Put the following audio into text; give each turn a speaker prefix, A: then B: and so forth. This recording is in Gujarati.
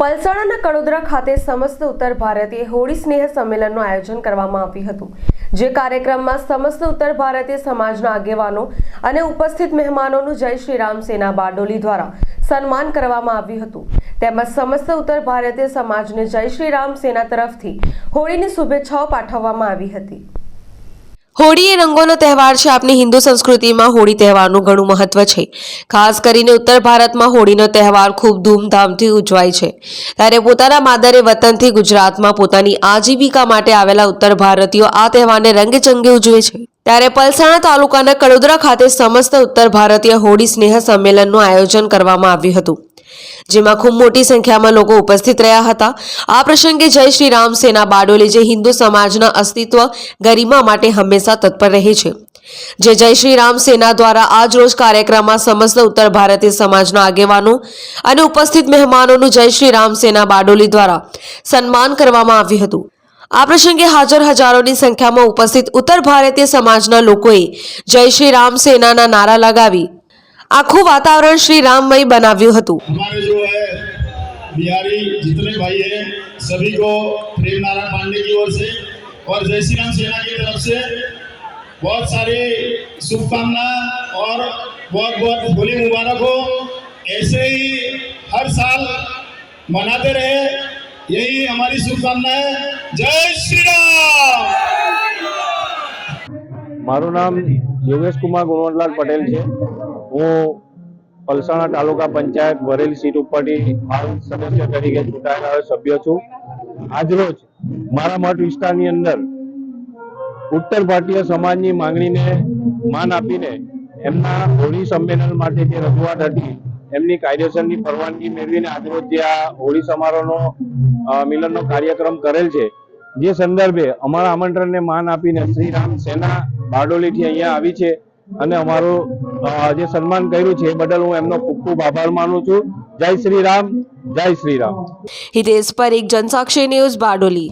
A: પલસાણાના કડોદરા ખાતે સમસ્ત ઉત્તર ભારતીય હોળી સ્નેહ સંમેલનનું આયોજન કરવામાં આવ્યું હતું, જે કાર્યક્રમમાં સમસ્ત ઉત્તર ભારતીય સમાજના આગેવાનો અને ઉપસ્થિત મહેમાનોનું જય શ્રી રામ સેના બારડોલી દ્વારા સન્માન કરવામાં આવ્યું હતું. તેમજ સમસ્ત ઉત્તર ભારતીય સમાજને જય શ્રી રામ સેના તરફથી હોળીની શુભેચ્છાઓ પાઠવવામાં આવી હતી. હોળી એ રંગોનો તહેવાર છે. આપણી હિન્દુ સંસ્કૃતિમાં હોળી તહેવારનું ઘણું મહત્વ છે. ખાસ કરીને ઉત્તર ભારતમાં હોળીનો તહેવાર ખૂબ ધૂમધામથી ઉજવાય છે. ત્યારે પોતાના માદરે વતનથી ગુજરાતમાં પોતાની આજીવિકા માટે આવેલા ઉત્તર ભારતીયો આ તહેવારને રંગેચંગે ઉજવે છે. ત્યારે પલસાણા તાલુકાના કડોદરા ખાતે સમસ્ત ઉત્તર ભારતીય હોળી સ્નેહ સંમેલનનું આયોજન કરવામાં આવ્યું હતું. જેમાં ખૂબ મોટી સંખ્યામાં લોકો ઉપસ્થિત રહ્યા હતા. આ પ્રસંગે જય શ્રી રામ સેના બારડોલી જે હિન્દુ સમાજના અસ્તિત્વ ગરિમા માટે હંમેશા તત્પર રહે છે. જે જય શ્રી રામ સેના દ્વારા આજ રોજ કાર્યક્રમમાં સમસ્ત ઉત્તર ભારતીય સમાજના આગેવાનો અને ઉપસ્થિત મહેમાનોનું જય શ્રી રામ સેના બારડોલી દ્વારા સન્માન કરવામાં આવ્યું હતું. આ પ્રસંગે હાજર હજારોની સંખ્યામાં ઉપસ્થિત ઉત્તર ભારતીય સમાજના લોકોએ જય શ્રી રામ સેનાના નારા લગાવી આખું વાતાવરણ શ્રી રામમય બનાવ્યું હતું
B: हमारे जो है बिहारी जितने भाई हैं सभी को प्रेम नारायण पांडे की ओर से और जय श्री राम सेना की तरफ से बहुत सारी शुभकामना और बहुत बहुत होली मुबारक हो ऐसे ही हर साल मनाते रहे यही हमारी शुभकामना है जय श्री राम
C: મારું નામ યોગેશ કુમાર ગુણવંતલાલ પટેલ છે હું પલસાણા તાલુકા પંચાયત વરેલી સીટ ઉપરથી સદસ્ય તરીકે ચૂંટાયેલા સભ્ય છું. આજરોજ મારા મઠ વિસ્તારની અંદર ઉત્તર ભારતીય સમાજની માંગણીને માન આપીને એમના હોળી સંમેલન માટે જે રજૂઆત હતી, એમની કાયદેસરની પરવાનગી મેળવીને આજરોજ જે આ હોળી સમારોહનો મિલનનો કાર્યક્રમ કરેલ છે, જે સંદર્ભે અમારા આમંત્રણને માન આપીને શ્રી રામ સેના બારડોલીથી અહીંયા આવી છે. અને અમારું જે સન્માન કર્યું છે એ બદલ હું એમનો ખૂબ ખૂબ આભાર માનું છું. જય શ્રી રામ, જય શ્રી રામ.
A: હિતેશ પરીખ, જનસાક્ષી ન્યૂઝ બારડોલી.